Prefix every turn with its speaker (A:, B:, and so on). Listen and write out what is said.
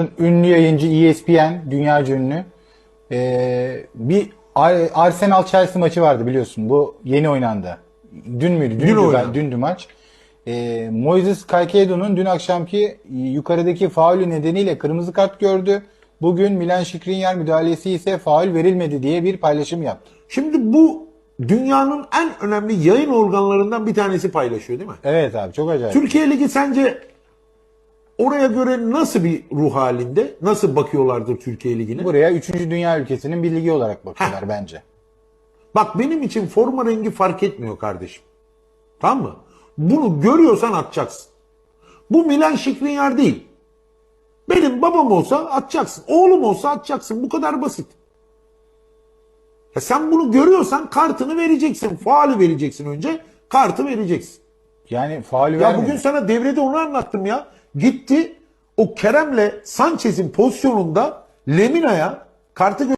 A: biliyorsun ünlü yayıncı ESPN, dünyaca ünlü. Ee, bir Ar- Arsenal Chelsea maçı vardı biliyorsun. Bu yeni oynandı. Dün müydü? Dündü,
B: oynandı.
A: dündü maç. Ee, Moises Caicedo'nun dün akşamki yukarıdaki faulü nedeniyle kırmızı kart gördü. Bugün Milan Skriniar müdahalesi ise faul verilmedi diye bir paylaşım yaptı.
B: Şimdi bu dünyanın en önemli yayın organlarından bir tanesi paylaşıyor değil mi?
A: Evet abi çok acayip.
B: Türkiye Ligi sence oraya göre nasıl bir ruh halinde? Nasıl bakıyorlardır Türkiye Ligi'ne?
A: Buraya 3. dünya ülkesinin bir ligi olarak bakıyorlar bence.
B: Bak benim için forma rengi fark etmiyor kardeşim. Tamam mı? Bunu görüyorsan atacaksın. Bu Milan Şikrinyar değil. Benim babam olsa atacaksın. Oğlum olsa atacaksın. Bu kadar basit. Ya sen bunu görüyorsan kartını vereceksin. Faali vereceksin önce. Kartı vereceksin.
A: Yani faulü
B: Ya bugün sana devrede onu anlattım ya. Gitti. O Kerem'le Sanchez'in pozisyonunda Lemina'ya kartı